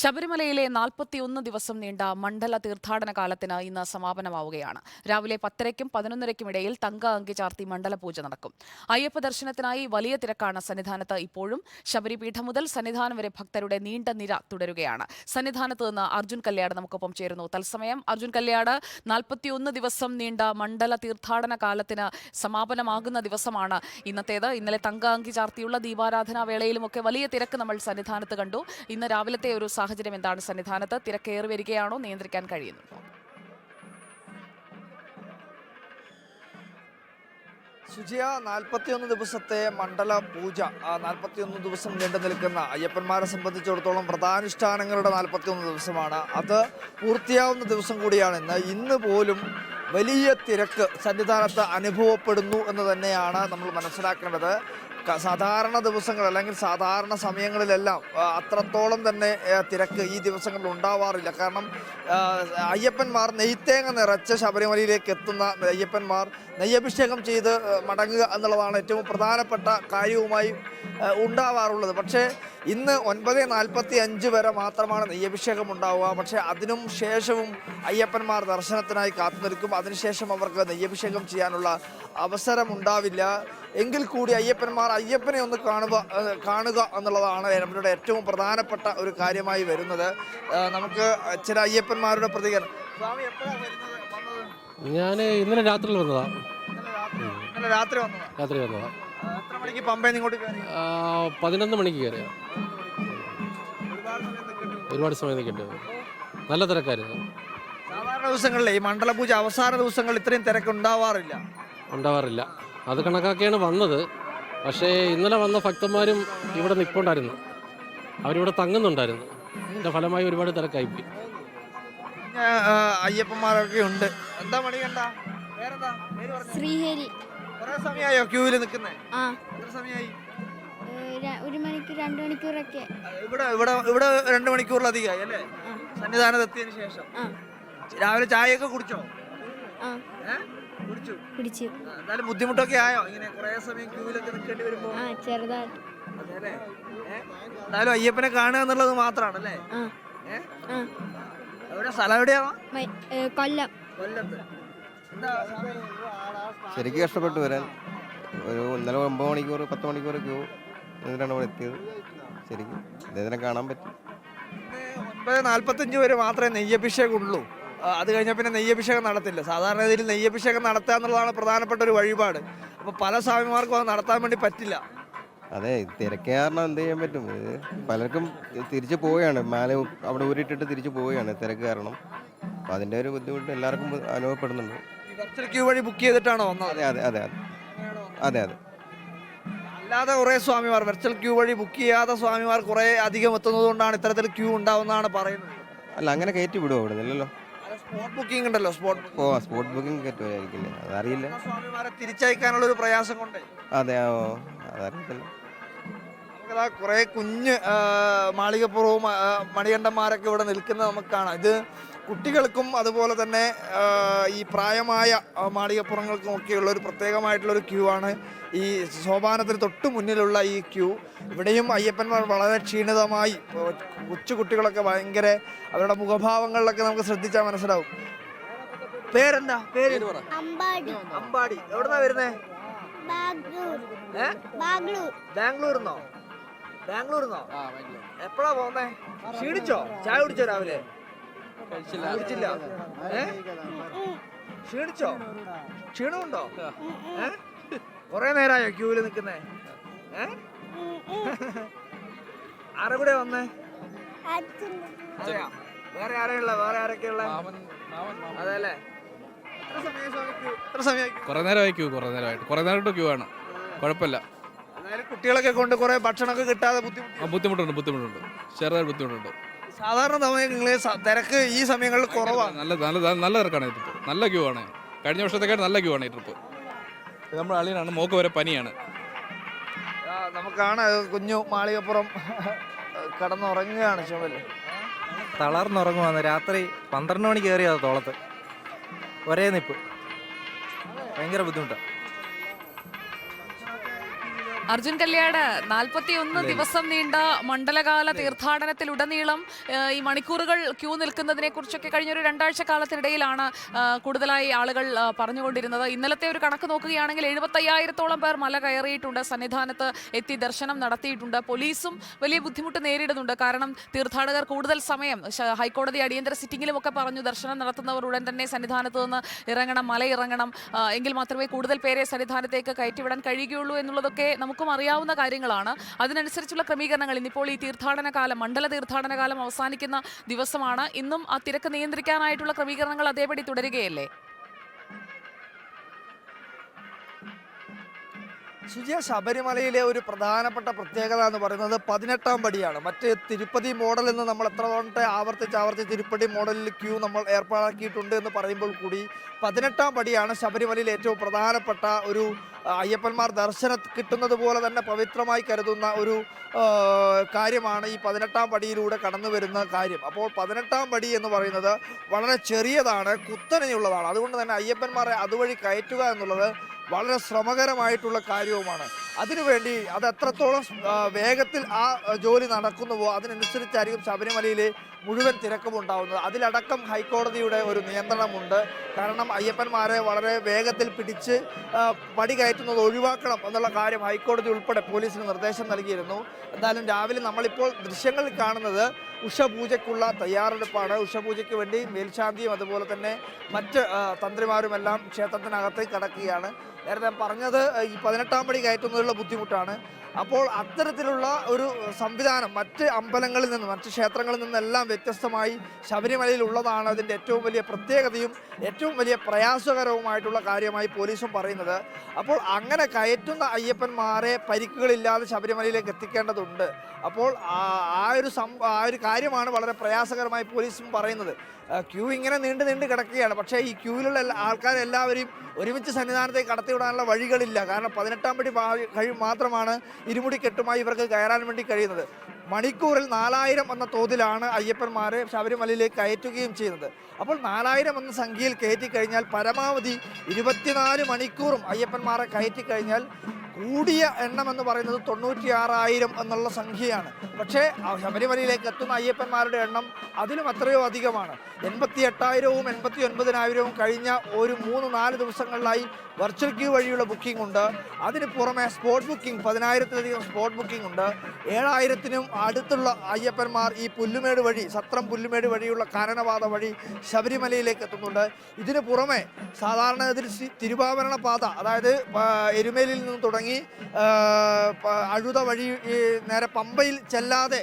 ശബരിമലയിലെ നാൽപ്പത്തിയൊന്ന് ദിവസം നീണ്ട മണ്ഡല തീർത്ഥാടന കാലത്തിന് ഇന്ന് സമാപനമാവുകയാണ്. രാവിലെ പത്തരയ്ക്കും പതിനൊന്നരയ്ക്കും ഇടയിൽ തങ്ക അങ്കി ചാർത്തി മണ്ഡല പൂജ നടക്കും. അയ്യപ്പ ദർശനത്തിനായി വലിയ തിരക്കാണ് സന്നിധാനത്ത് ഇപ്പോഴും. ശബരിപീഠം മുതൽ സന്നിധാനം വരെ ഭക്തരുടെ നീണ്ട നിര തുടരുകയാണ്. സന്നിധാനത്ത് നിന്ന് അർജുൻ കല്യാട് നമുക്കൊപ്പം ചേരുന്നു. തത്സമയം അർജുൻ കല്യാട് നാൽപ്പത്തിയൊന്ന് ദിവസം നീണ്ട മണ്ഡല തീർത്ഥാടന കാലത്തിന് സമാപനമാകുന്ന ദിവസമാണ് ഇന്നത്തേത്. ഇന്നലെ തങ്ക അങ്കി ചാർത്തിയുള്ള ദീപാരാധനാ വേളയിലുമൊക്കെ വലിയ തിരക്ക് നമ്മൾ സന്നിധാനത്ത് കണ്ടു. ഇന്ന് രാവിലത്തെ ഒരു സാഹചര്യം എന്താണ് സന്നിധാനത്ത്? തിരക്കേറി വരികയാണോ? നിയന്ത്രിക്കാൻ കഴിയുന്നുണ്ടോ ശുചിയ നാൽപ്പത്തിയൊന്ന് ദിവസത്തെ മണ്ഡല പൂജ. നാൽപ്പത്തിയൊന്ന് ദിവസം നീണ്ടു നിൽക്കുന്ന അയ്യപ്പന്മാരെ സംബന്ധിച്ചിടത്തോളം വ്രതാനുഷ്ഠാനങ്ങളുടെ നാൽപ്പത്തിയൊന്ന് ദിവസമാണ്. അത് പൂർത്തിയാവുന്ന ദിവസം കൂടിയാണ്. ഇന്ന് ഇന്ന് പോലും വലിയ തിരക്ക് സന്നിധാനത്ത് അനുഭവപ്പെടുന്നു എന്ന് തന്നെയാണ് നമ്മൾ മനസ്സിലാക്കേണ്ടത്. സാധാരണ ദിവസങ്ങൾ അല്ലെങ്കിൽ സാധാരണ സമയങ്ങളിലെല്ലാം അത്രത്തോളം തന്നെ തിരക്ക് ഈ ദിവസങ്ങളിൽ ഉണ്ടാവാറില്ല. കാരണം അയ്യപ്പന്മാർ നെയ്ത്തേങ്ങ നിറച്ച് ശബരിമലയിലേക്ക് എത്തുന്ന അയ്യപ്പന്മാർ നെയ്യഭിഷേകം ചെയ്ത് മടങ്ങുക എന്നുള്ളതാണ് ഏറ്റവും പ്രധാനപ്പെട്ട കാര്യവുമായി ഉണ്ടാവാറുള്ളത്. പക്ഷേ ഇന്ന് ഒൻപത് നാൽപ്പത്തി അഞ്ച് വരെ മാത്രമാണ് നെയ്യഭിഷേകം ഉണ്ടാവുക. പക്ഷേ അതിനും ശേഷവും അയ്യപ്പന്മാർ ദർശനത്തിനായി കാത്തു നിൽക്കും. അതിനുശേഷം അവർക്ക് നെയ്യഭിഷേകം ചെയ്യാനുള്ള അവസരമുണ്ടാവില്ല. എങ്കിൽ കൂടി അയ്യപ്പന്മാർ അയ്യപ്പനെ ഒന്ന് കാണുക കാണുക എന്നുള്ളതാണ് നമ്മുടെ ഏറ്റവും പ്രധാനപ്പെട്ട ഒരു കാര്യമായി വരുന്നത്. നമുക്ക് ചില അയ്യപ്പന്മാരുടെ പ്രതികരണം. സ്വാമി എപ്പോഴാണ് വരുന്നത്? ഞാൻ ഇന്നലെ രാത്രിയിൽ വന്നതാ. ഇന്നലെ രാത്രി രാത്രി വന്നതാ? രാത്രി വന്നതാ. എത്ര മണിക്ക് പമ്പയിൽ ഇങ്ങോട്ട് കയറി ആ, പതിനൊന്ന് മണിക്ക് കയറിയ ഒരുപാട് സമയം നിൽക്കേണ്ടി നല്ല തിരക്കായിരുന്നു. സാധാരണ ദിവസങ്ങളിലെ ഈ മണ്ഡലപൂജ അവസാന ദിവസങ്ങളിൽ ഇത്രയും തിരക്ക് ഉണ്ടാവാറില്ല ഉണ്ടാവാറില്ല. അത് കണക്കാക്കിയാണ് വന്നത്. പക്ഷേ ഇന്നലെ വന്ന ഭക്തന്മാരും ഇവിടെ നിൽപ്പുണ്ടായിരുന്നു അവരിവിടെ തങ്ങുന്നുണ്ടായിരുന്നു. അതിന്റെ ഫലമായി ഒരുപാട് തിരക്കായിപ്പോയി. അയ്യപ്പന്മാരൊക്കെ ഉണ്ട്. എന്താ മണി കണ്ട? വേറെന്താ? പേര് പറഞ്ഞേ. ശ്രീഹരി. കുറേ സമയമായോ ക്യൂവിൽ നിൽക്കുന്നേ? ആ. എത്ര സമയമായി ഏഹ് ര- ഒരു മണിക്കൂർ രണ്ട് മണിക്കൂറൊക്കെ. ഇവിടെ ഇവിടെ ഇവിടെ രണ്ട് മണിക്കൂറിലധികമായി അല്ലേ? സന്നിധാനത്ത് എത്തിയതിനു ശേഷം. ആ. രാവിലെ ചായയൊക്കെ കുടിച്ചോ? ആ. ഏ? പിടിച്ചു? എന്നാലും ബുദ്ധിമുട്ടൊക്കെ ആയോ? ഇങ്ങനെ കുറേ സമയം ക്യൂവിലൊക്കെ നിൽക്കേണ്ടി വരുമ്പോ? ആ ചെറുതായിട്ട് അതെല്ലേ ഏ? എന്നാലും അയ്യപ്പനെ കാണുക എന്നുള്ളത് മാത്രാണ് എവിടെ? സ്ഥലം എവിടെയാണോ മൈ- കൊല്ലം. കൊല്ലത്ത്. എന്താ സ്വാമി? ശരിക്കും കഷ്ടപ്പെട്ടു വരാൻ. ഒരു ഇന്നലെ ഒമ്പത് മണിക്കൂർ പത്ത് മണിക്കൂർ ക്യൂ എന്നിട്ടാണ് ഇവിടെ എത്തിയത്. ശരിക്കും ഇദ്ദേഹത്തിനെ കാണാൻ പറ്റും. ഒമ്പത് നാൽപ്പത്തഞ്ച് വരെ മാത്രമേ നെയ്യഭിഷേകം ഉള്ളൂ. ആ, അത് കഴിഞ്ഞാൽ പിന്നെ നെയ്യഭിഷേകം നടത്തില്ല. സാധാരണ രീതിയിൽ നെയ്യഭിഷേകം നടത്തുക എന്നുള്ളതാണ് പ്രധാനപ്പെട്ട ഒരു വഴിപാട്. അപ്പോൾ പല സ്വാമിമാർക്കും അത് നടത്താൻ വേണ്ടി പറ്റില്ല. അതെ തിരക്കേ കാരണം എന്ത് ചെയ്യാൻ പറ്റും? ഇത് പലർക്കും തിരിച്ചു പോവുകയാണ്. മാല അവിടെ ഊരിട്ടിട്ട് തിരിച്ചു പോവുകയാണ് തിരക്ക് കാരണം. അപ്പം അതിന്റെ ഒരു ബുദ്ധിമുട്ട് എല്ലാവർക്കും അനുഭവപ്പെടുന്നുണ്ട്. വെർച്വൽ ക്യൂ വഴി ബുക്ക് ചെയ്തിട്ടാണോ വന്നത്? അതെ അതെ അതെ അതെ. അതെ അതെ. അല്ലാതെ കുറേ സ്വാമിമാർ വെർച്വൽ ക്യൂ വഴി ബുക്ക് ചെയ്യാത്ത സ്വാമിമാർ കുറേ അധികം എത്തുന്നത് കൊണ്ടാണ് ഇത്തരത്തിൽ ക്യൂ ഉണ്ടാവുന്നതാണ് പറയുന്നത്. അല്ല അങ്ങനെ കയറ്റി വിടുമോ അവിടെ? നിന്നല്ലോ സ്പോട്ട് ബുക്കിംഗ് ഉണ്ടല്ലോ സ്പോട്ട് ഓ സ്പോട്ട് ബുക്കിംഗ് കയറ്റുമായിരിക്കില്ലേ അതറിയില്ല. സ്വാമിമാരെ തിരിച്ചയക്കാനുള്ള ഒരു പ്രയാസം കൊണ്ട്. അതെ ഓ നമുക്കതാ കുറേ കുഞ്ഞ് മാളികപ്പുറവും മണികണ്ഠന്മാരൊക്കെ ഇവിടെ നിൽക്കുന്നത് നമുക്ക് കാണാം. ഇത് കുട്ടികൾക്കും അതുപോലെ തന്നെ ഈ പ്രായമായ മാളികപ്പുറങ്ങൾക്കും ഒക്കെയുള്ള ഒരു പ്രത്യേകമായിട്ടുള്ള ഒരു ക്യൂ ആണ്. ഈ സോപാനത്തിന് തൊട്ട് മുന്നിലുള്ള ഈ ക്യൂ ഇവിടെയും അയ്യപ്പന്മാർ വളരെ ക്ഷീണിതമായി കൊച്ചു കുട്ടികളൊക്കെ ഭയങ്കര അവരുടെ മുഖഭാവങ്ങളിലൊക്കെ നമുക്ക് ശ്രദ്ധിച്ചാൽ മനസ്സിലാവും. പേരെന്താ? പേര്? അമ്പാടി. അമ്പാടി. എവിടുന്നാ വരുന്നേ? ബാംഗ്ലൂർ. ബാംഗ്ലൂർ ബാംഗ്ലൂർ. ബാംഗ്ലൂർന്നോ ബാംഗ്ലൂർന്നോ എപ്പോഴാ പോന്നേ? ക്ഷീണിച്ചോ? ചായ കുടിച്ചോ രാവിലെ? കുടിച്ചില്ല. ഏ? ക്ഷീണിച്ചോ? ക്ഷീണമുണ്ടോ? ഏ? കൊറേ നേരായോ ക്യൂവിൽ നിൽക്കുന്നേ ഏ? ആരെ കൂടെ വന്നേ? അതെയാ വേറെ ആരെയുള്ള വേറെ ആരൊക്കെയുള്ള അതെ അല്ലേ എത്ര നേരമായി ക്യൂ? കുറേ നേരമായിട്ട് കുറേ നേരമായിട്ട് ക്യൂ ആണ്. കുഴപ്പമില്ല അതായത് കുട്ടികളൊക്കെ കൊണ്ട് കുറെ ഭക്ഷണമൊക്കെ കിട്ടാതെ ബുദ്ധിമുട്ട് ആ, ബുദ്ധിമുട്ടുണ്ട് ബുദ്ധിമുട്ടുണ്ട്. ചെറുതായിട്ട് ബുദ്ധിമുട്ടുണ്ട്. സാധാരണ സമയം നിങ്ങൾ തിരക്ക് ഈ സമയങ്ങളിൽ കുറവാണ് നല്ല നല്ല നല്ല തിരക്കാണ് ഈ ട്രിപ്പ്. നല്ല ക്യൂ ആണ്. കഴിഞ്ഞ വർഷത്തേക്കാട്ട് നല്ല ക്യൂ ആണ് ഈ ട്രിപ്പ്. നമ്മുടെ അളിയനാണ് മോക്ക് വരെ പനിയാണ്. ആ, നമുക്കാണ് കുഞ്ഞു മാളികപ്പുറം കടന്നുറങ്ങുകയാണ് ചുമൽ. തളർന്നുറങ്ങുവാന്ന്. രാത്രി പന്ത്രണ്ട് മണി കയറിയതാ തോളത്ത്. ഒരേ നിപ്പ്. ഭയങ്കര ബുദ്ധിമുട്ടാണ് അർജുൻ കല്യാട് നാൽപ്പത്തി ഒന്ന് ദിവസം നീണ്ട മണ്ഡലകാല തീർത്ഥാടനത്തിലുടനീളം ഉടനീളം ഈ മണിക്കൂറുകൾ ക്യൂ നിൽക്കുന്നതിനെ കുറിച്ചൊക്കെ കഴിഞ്ഞ ഒരു രണ്ടാഴ്ച കാലത്തിനിടയിലാണ് കൂടുതലായി ആളുകൾ പറഞ്ഞുകൊണ്ടിരുന്നത്. ഇന്നലത്തെ ഒരു കണക്ക് നോക്കുകയാണെങ്കിൽ എഴുപത്തയ്യായിരത്തോളം പേർ മല കയറിയിട്ടുണ്ട് സന്നിധാനത്ത് എത്തി ദർശനം നടത്തിയിട്ടുണ്ട്. പോലീസും വലിയ ബുദ്ധിമുട്ട് നേരിടുന്നുണ്ട്. കാരണം തീർത്ഥാടകർ കൂടുതൽ സമയം ഹൈക്കോടതി അടിയന്തര സിറ്റിംഗിലും ഒക്കെ പറഞ്ഞു ദർശനം നടത്തുന്നവർ ഉടൻ തന്നെ സന്നിധാനത്ത് നിന്ന് ഇറങ്ങണം മല ഇറങ്ങണം എങ്കിൽ മാത്രമേ കൂടുതൽ പേരെ സന്നിധാനത്തേക്ക് കയറ്റിവിടാൻ കഴിയുകയുള്ളൂ എന്നുള്ളതൊക്കെ നമുക്കും അറിയാവുന്ന കാര്യങ്ങളാണ്. അതിനനുസരിച്ചുള്ള ക്രമീകരണങ്ങൾ. ഇന്നിപ്പോൾ ഈ തീർത്ഥാടന കാലം മണ്ഡല തീർത്ഥാടന കാലം അവസാനിക്കുന്ന ദിവസമാണ്. ഇന്നും ആ തിരക്ക് നിയന്ത്രിക്കാനായിട്ടുള്ള ക്രമീകരണങ്ങൾ അതേപടി തുടരുകയല്ലേ? സുജിയ ശബരിമലയിലെ ഒരു പ്രധാനപ്പെട്ട പ്രത്യേകത എന്ന് പറയുന്നത് പതിനെട്ടാം പടിയാണ്. മറ്റ് തിരുപ്പതി മോഡൽ എന്ന് നമ്മൾ എത്ര തവണത്തെ ആവർത്തിച്ച് ആവർത്തിച്ച് തിരുപ്പതി മോഡലിൽ ക്യൂ നമ്മൾ ഏർപ്പാടാക്കിയിട്ടുണ്ട് എന്ന് പറയുമ്പോൾ കൂടി പതിനെട്ടാം പടിയാണ് ശബരിമലയിലെ ഏറ്റവും പ്രധാനപ്പെട്ട ഒരു അയ്യപ്പന്മാർ ദർശന കിട്ടുന്നത് പോലെ തന്നെ പവിത്രമായി കരുതുന്ന ഒരു കാര്യമാണ് ഈ പതിനെട്ടാം പടിയിലൂടെ കടന്നു വരുന്ന കാര്യം. അപ്പോൾ പതിനെട്ടാം പടി എന്ന് പറയുന്നത് വളരെ ചെറിയതാണ് കുത്തനെയുള്ളതാണ്. അതുകൊണ്ട് തന്നെ അയ്യപ്പന്മാരെ അതുവഴി കയറ്റുക എന്നുള്ളത് വളരെ ശ്രമകരമായിട്ടുള്ള കാര്യവുമാണ്. അതിനുവേണ്ടി അത് എത്രത്തോളം വേഗത്തിൽ ആ ജോലി നടക്കുന്നുവോ അതിനനുസരിച്ചായിരിക്കും ശബരിമലയിലെ മുഴുവൻ തിരക്കും ഉണ്ടാവുന്നത് അതിലടക്കം ഹൈക്കോടതിയുടെ ഒരു നിയന്ത്രണമുണ്ട്. കാരണം അയ്യപ്പന്മാരെ വളരെ വേഗത്തിൽ പിടിച്ച് പടി കയറ്റുന്നത് ഒഴിവാക്കണം എന്നുള്ള കാര്യം ഹൈക്കോടതി ഉൾപ്പെടെ പോലീസിന് നിർദ്ദേശം നൽകിയിരുന്നു. എന്തായാലും രാവിലെ നമ്മളിപ്പോൾ ദൃശ്യങ്ങളിൽ കാണുന്നത് ഉഷപൂജയ്ക്കുള്ള തയ്യാറെടുപ്പാണ്. ഉഷപൂജയ്ക്ക് വേണ്ടി മേൽശാന്തിയും അതുപോലെ തന്നെ മറ്റ് തന്ത്രിമാരുമെല്ലാം ക്ഷേത്രത്തിനകത്തേക്ക് കടക്കുകയാണ്. നേരത്തെ പറഞ്ഞത് ഈ പതിനെട്ടാം പടി കയറ്റുന്നതിലുള്ള ബുദ്ധിമുട്ടാണ്. അപ്പോൾ അത്തരത്തിലുള്ള ഒരു സംവിധാനം മറ്റ് അമ്പലങ്ങളിൽ നിന്നും മറ്റ് ക്ഷേത്രങ്ങളിൽ നിന്നെല്ലാം വ്യത്യസ്തമായി ശബരിമലയിൽ ഉള്ളതാണ് അതിന്റെ ഏറ്റവും വലിയ പ്രത്യേകതയും ഏറ്റവും വലിയ പ്രയാസകരവുമായിട്ടുള്ള കാര്യമായി പോലീസും പറയുന്നത്. അപ്പോൾ അങ്ങനെ കയറ്റുന്ന അയ്യപ്പന്മാരെ പരിക്കുകളില്ലാതെ ശബരിമലയിലേക്ക് എത്തിക്കേണ്ടതുണ്ട്. അപ്പോൾ ആ ഒരു സം ആ ഒരു കാര്യമാണ് വളരെ പ്രയാസകരമായി പോലീസും പറയുന്നത്. ക്യൂ ഇങ്ങനെ നീണ്ടു നീണ്ടു കിടക്കുകയാണ്. പക്ഷേ ഈ ക്യൂവിലുള്ള ആൾക്കാരെല്ലാവരെയും ഒരുമിച്ച് സന്നിധാനത്തേക്ക് കടത്തിവിടാനുള്ള വഴികളില്ല. കാരണം പതിനെട്ടാം പടി പാ- കഴി മാത്രമാണ് ഇരുമുടി കെട്ടുമായി ഇവർക്ക് കയറാൻ വേണ്ടി കഴിയുന്നത്. മണിക്കൂറിൽ നാലായിരം എന്ന തോതിലാണ് അയ്യപ്പന്മാരെ ശബരിമലയിലേക്ക് കയറ്റുകയും ചെയ്യുന്നത്. അപ്പോൾ നാലായിരം എന്ന സംഖ്യയിൽ കയറ്റി കഴിഞ്ഞാൽ പരമാവധി ഇരുപത്തിനാല് മണിക്കൂറും അയ്യപ്പന്മാരെ കയറ്റി കഴിഞ്ഞാൽ കൂടിയ എണ്ണം എന്ന് പറയുന്നത് തൊണ്ണൂറ്റി ആറായിരം എന്നുള്ള സംഖ്യയാണ്. പക്ഷേ ശബരിമലയിലേക്ക് എത്തുന്ന അയ്യപ്പന്മാരുടെ എണ്ണം അതിലും എത്രയോ അധികമാണ്. എൺപത്തി എട്ടായിരവും എൺപത്തി ഒൻപതിനായിരവും കഴിഞ്ഞ ഒരു മൂന്ന് നാല് ദിവസങ്ങളിലായി വെർച്വൽ ക്യൂ വഴിയുള്ള ബുക്കിംഗ് ഉണ്ട്. അതിന് പുറമെ സ്പോട്ട് ബുക്കിംഗ് പതിനായിരത്തിലധികം സ്പോട്ട് ബുക്കിംഗ് ഉണ്ട്. ഏഴായിരത്തിനും അടുത്തുള്ള അയ്യപ്പന്മാർ ഈ പുല്ലുമേട് വഴി സത്രം പുല്ലുമേട് വഴിയുള്ള കാനനപാത വഴി ശബരിമലയിലേക്ക് എത്തുന്നുണ്ട്. ഇതിന് പുറമെ സാധാരണ തിരുവാഭരണ പാത അതായത് എരുമേലിൽ നിന്ന് തുടങ്ങി പ- അഴുത വഴി നേരെ പമ്പയിൽ ചെല്ലാതെ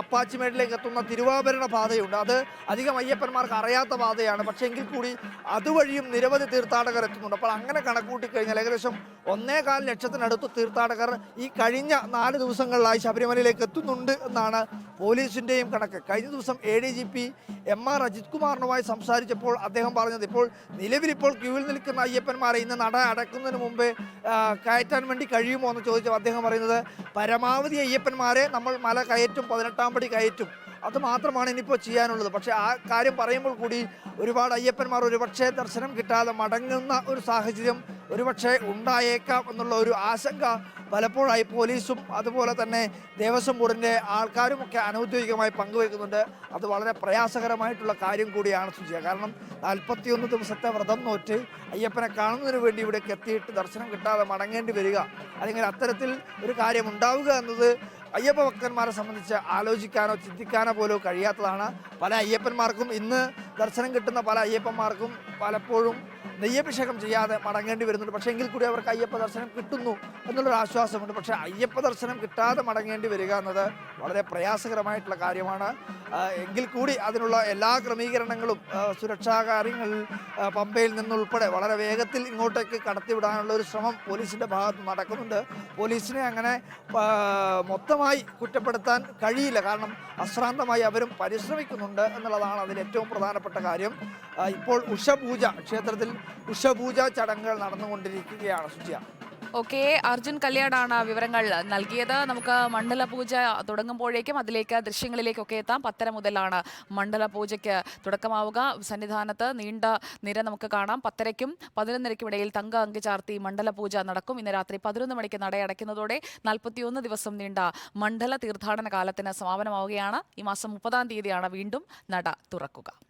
അപ്പാച്ചിമേട്ടിലേക്ക് എത്തുന്ന തിരുവാഭരണ പാതയുണ്ട്. അത് അധികം അയ്യപ്പന്മാർക്ക് അറിയാത്ത പാതയാണ്. പക്ഷേ എങ്കിൽ കൂടി അതുവഴിയും നിരവധി തീർത്ഥാടകർ എത്തുന്നുണ്ട്. അപ്പോൾ അങ്ങനെ കണക്കൂട്ടി കഴിഞ്ഞാൽ ഏകദേശം ഒന്നേകാൽ ലക്ഷത്തിനടുത്ത് തീർത്ഥാടകർ ഈ കഴിഞ്ഞ നാല് ദിവസങ്ങളിലായി ശബരിമലയിലേക്ക് എത്തുന്നുണ്ട് എന്നാണ് പോലീസിന്റെയും കണക്ക്. കഴിഞ്ഞ ദിവസം A D G P M R Ajith കുമാറിനുമായി സംസാരിച്ചപ്പോൾ അദ്ദേഹം പറഞ്ഞത് ഇപ്പോൾ നിലവിലിപ്പോൾ ക്യൂവിൽ നിൽക്കുന്ന അയ്യപ്പന്മാരെ ഇന്ന് നട അടക്കുന്നതിന് മുമ്പേ കയറ്റാൻ വേണ്ടി കഴിയുമോ എന്ന് ചോദിച്ചപ്പോൾ അദ്ദേഹം പറയുന്നത് പരമാവധി അയ്യപ്പന്മാരെ നമ്മൾ മല കയറ്റും പതിനെട്ടാം പടി കയറ്റും. അത് മാത്രമാണ് ഇനിയിപ്പോൾ ചെയ്യാനുള്ളത്. പക്ഷേ ആ കാര്യം പറയുമ്പോൾ കൂടി ഒരുപാട് അയ്യപ്പന്മാർ ഒരുപക്ഷെ ദർശനം കിട്ടാതെ മടങ്ങുന്ന ഒരു സാഹചര്യം ഒരുപക്ഷെ ഉണ്ടായേക്കാം എന്നുള്ള ഒരു ആശങ്ക പലപ്പോഴായി പോലീസും അതുപോലെ തന്നെ ദേവസ്വം ബോർഡിന്റെ ആൾക്കാരുമൊക്കെ അനൗദ്യോഗികമായി പങ്കുവയ്ക്കുന്നുണ്ട്. അത് വളരെ പ്രയാസകരമായിട്ടുള്ള കാര്യം കൂടിയാണ് സുജിയ. കാരണം നാൽപ്പത്തിയൊന്ന് ദിവസത്തെ വ്രതം നോറ്റ് അയ്യപ്പനെ കാണുന്നതിന് വേണ്ടി ഇവിടേക്ക് എത്തിയിട്ട് ദർശനം കിട്ടാതെ മടങ്ങേണ്ടി വരിക. അല്ലെങ്കിൽ അത്തരത്തിൽ ഒരു കാര്യം ഉണ്ടാവുക എന്നത് അയ്യപ്പ ഭക്തന്മാരെ സംബന്ധിച്ച് ആലോചിക്കാനോ ചിന്തിക്കാനോ പോലും കഴിയാത്തതാണ് പല അയ്യപ്പന്മാർക്കും ഇന്ന് ദർശനം കിട്ടുന്ന പല അയ്യപ്പന്മാർക്കും പലപ്പോഴും നെയ്യഭിഷേകം ചെയ്യാതെ മടങ്ങേണ്ടി വരുന്നുണ്ട്. പക്ഷേ എങ്കിൽ കൂടി അവർക്ക് അയ്യപ്പ ദർശനം കിട്ടുന്നു എന്നുള്ളൊരു ആശ്വാസമുണ്ട്. പക്ഷേ അയ്യപ്പ ദർശനം കിട്ടാതെ മടങ്ങേണ്ടി വരിക എന്നത് വളരെ പ്രയാസകരമായിട്ടുള്ള കാര്യമാണ്. എങ്കിൽ കൂടി അതിനുള്ള എല്ലാ ക്രമീകരണങ്ങളും സുരക്ഷാ കാര്യങ്ങൾ പമ്പയിൽ നിന്നുൾപ്പെടെ വളരെ വേഗത്തിൽ ഇങ്ങോട്ടേക്ക് കടത്തിവിടാനുള്ള ഒരു ശ്രമം പോലീസിന്റെ ഭാഗത്ത് നടക്കുന്നുണ്ട്. പോലീസിനെ അങ്ങനെ മൊത്തമായി കുറ്റപ്പെടുത്താൻ കഴിയില്ല. കാരണം അശ്രാന്തമായി അവരും പരിശ്രമിക്കുന്നുണ്ട് എന്നുള്ളതാണ് അതിൽ ഏറ്റവും പ്രധാനപ്പെട്ട കാര്യം ആ, ഇപ്പോൾ ഉഷപൂജ ക്ഷേത്രത്തിൽ ഉഷപൂജ ചടങ്ങുകൾ നടന്നുകൊണ്ടിരിക്കുകയാണ് സുജിയ. ഓക്കെ അർജുൻ കല്യാണാണ് വിവരങ്ങൾ നൽകിയത്. നമുക്ക് മണ്ഡല പൂജ തുടങ്ങുമ്പോഴേക്കും അതിലേക്ക് ദൃശ്യങ്ങളിലേക്കൊക്കെ എത്താം. പത്തര മുതലാണ് മണ്ഡല പൂജയ്ക്ക് തുടക്കമാവുക. സന്നിധാനത്ത് നീണ്ട നിര നമുക്ക് കാണാം. പത്തരയ്ക്കും പതിനൊന്നരയ്ക്കും ഇടയിൽ തങ്ക അങ്കി ചാർത്തി മണ്ഡല പൂജ നടക്കും. ഇന്ന് രാത്രി പതിനൊന്ന് മണിക്ക് നടയടയ്ക്കുന്നതോടെ നാൽപ്പത്തിയൊന്ന് ദിവസം നീണ്ട മണ്ഡല തീർത്ഥാടന കാലത്തിന് സമാപനമാവുകയാണ്. ഈ മാസം മുപ്പതാം തീയതിയാണ് വീണ്ടും നട തുറക്കുക.